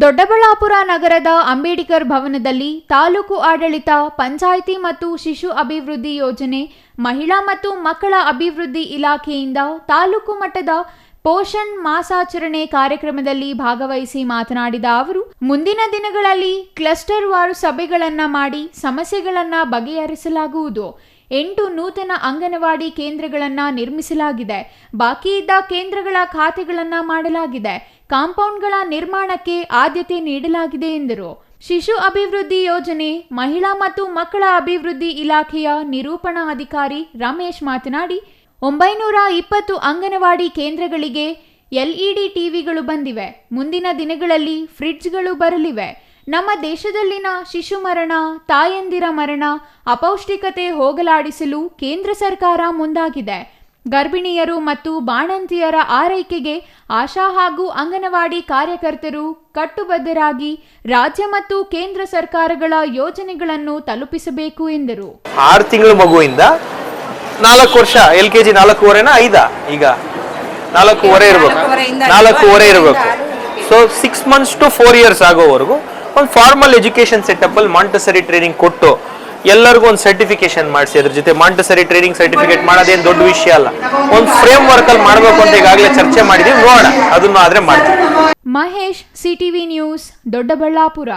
ದೊಡ್ಡಬಳ್ಳಾಪುರ ನಗರದ ಅಂಬೇಡ್ಕರ್ ಭವನದಲ್ಲಿ ತಾಲೂಕು ಆಡಳಿತ, ಪಂಚಾಯಿತಿ ಮತ್ತು ಶಿಶು ಅಭಿವೃದ್ಧಿ ಯೋಜನೆ, ಮಹಿಳಾ ಮತ್ತು ಮಕ್ಕಳ ಅಭಿವೃದ್ಧಿ ಇಲಾಖೆಯಿಂದ ತಾಲೂಕು ಮಟ್ಟದ ಪೋಷಣ್ ಮಾಸಾಚರಣೆ ಕಾರ್ಯಕ್ರಮದಲ್ಲಿ ಭಾಗವಹಿಸಿ ಮಾತನಾಡಿದ ಅವರು, ಮುಂದಿನ ದಿನಗಳಲ್ಲಿ ಕ್ಲಸ್ಟರ್ ವಾರು ಸಭೆಗಳನ್ನು ಮಾಡಿ ಸಮಸ್ಯೆಗಳನ್ನು ಬಗೆಹರಿಸಲಾಗುವುದು. ಎಂಟು ನೂತನ ಅಂಗನವಾಡಿ ಕೇಂದ್ರಗಳನ್ನು ನಿರ್ಮಿಸಲಾಗಿದೆ. ಬಾಕಿ ಇದ್ದ ಕೇಂದ್ರಗಳ ಖಾತೆಗಳನ್ನು ಮಾಡಲಾಗಿದೆ. ಕಾಂಪೌಂಡ್ಗಳ ನಿರ್ಮಾಣಕ್ಕೆ ಆದ್ಯತೆ ನೀಡಲಾಗಿದೆ ಎಂದರು. ಶಿಶು ಅಭಿವೃದ್ಧಿ ಯೋಜನೆ, ಮಹಿಳಾ ಮತ್ತು ಮಕ್ಕಳ ಅಭಿವೃದ್ಧಿ ಇಲಾಖೆಯ ನಿರೂಪಣಾ ಅಧಿಕಾರಿ ರಮೇಶ್ ಮಾತನಾಡಿ, ಒಂಬೈನೂರ ಇಪ್ಪತ್ತು ಅಂಗನವಾಡಿ ಕೇಂದ್ರಗಳಿಗೆ ಎಲ್ಇಡಿ ಟಿವಿಗಳು ಬಂದಿವೆ. ಮುಂದಿನ ದಿನಗಳಲ್ಲಿ ಫ್ರಿಡ್ಜ್ಗಳು ಬರಲಿವೆ. ನಮ್ಮ ದೇಶದಲ್ಲಿನ ಶಿಶು ಮರಣ, ತಾಯಂದಿರ ಮರಣ, ಅಪೌಷ್ಟಿಕತೆ ಹೋಗಲಾಡಿಸಲು ಕೇಂದ್ರ ಸರ್ಕಾರ ಮುಂದಾಗಿದೆ. ಗರ್ಭಿಣಿಯರು ಮತ್ತು ಬಾಣಂತಿಯರ ಆರೈಕೆಗೆ ಆಶಾ ಹಾಗೂ ಅಂಗನವಾಡಿ ಕಾರ್ಯಕರ್ತರು ಕಟ್ಟುಬದ್ಧರಾಗಿ ರಾಜ್ಯ ಮತ್ತು ಕೇಂದ್ರ ಸರ್ಕಾರಗಳ ಯೋಜನೆಗಳನ್ನು ತಲುಪಿಸಬೇಕು ಎಂದರು. ಆರು ತಿಂಗಳ ಮಗುವಿಂದ ನಾಲ್ಕು ವರ್ಷ ಎಲ್ ಕೆ ಜಿ ನಾಲ್ಕೂವರೆನ ಐದ. ಈಗ ನಾಲ್ಕೂವರೆ ಇರಬೇಕು. ನಾಲ್ಕೂವರೆ ಇರಬೇಕು. So six months to four years ಆಗೋವರೆಗೂ ಒಂದು ಫಾರ್ಮಲ್ ಎಜುಕೇಷನ್ ಸೆಟಪ್ ಅಲ್ಲಿ ಮಾಂಟಸರಿ ಟ್ರೈನಿಂಗ್ ಕೊಟ್ಟು ಎಲ್ಲರಿಗೂ ಒಂದು ಸರ್ಟಿಫಿಕೇಶನ್ ಮಾಡಿಸಿ, ಅದ್ರ ಜೊತೆ ಮಾಂಟಸರಿ ಟ್ರೈನಿಂಗ್ ಸರ್ಟಿಫಿಕೇಟ್ ಮಾಡೋದೇನು ದೊಡ್ಡ ವಿಷಯ ಅಲ್ಲ. ಒಂದು ಫ್ರೇಮ್ ವರ್ಕ್ ಅಲ್ಲಿ ಮಾಡಬೇಕು ಅಂತ ಈಗಾಗಲೇ ಚರ್ಚೆ ಮಾಡಿದೀವಿ. ನೋಡೋಣ, ಅದನ್ನು ಆದ್ರೆ ಮಾಡ್ತೀವಿ. Mahesh C T V news Doddaballapura.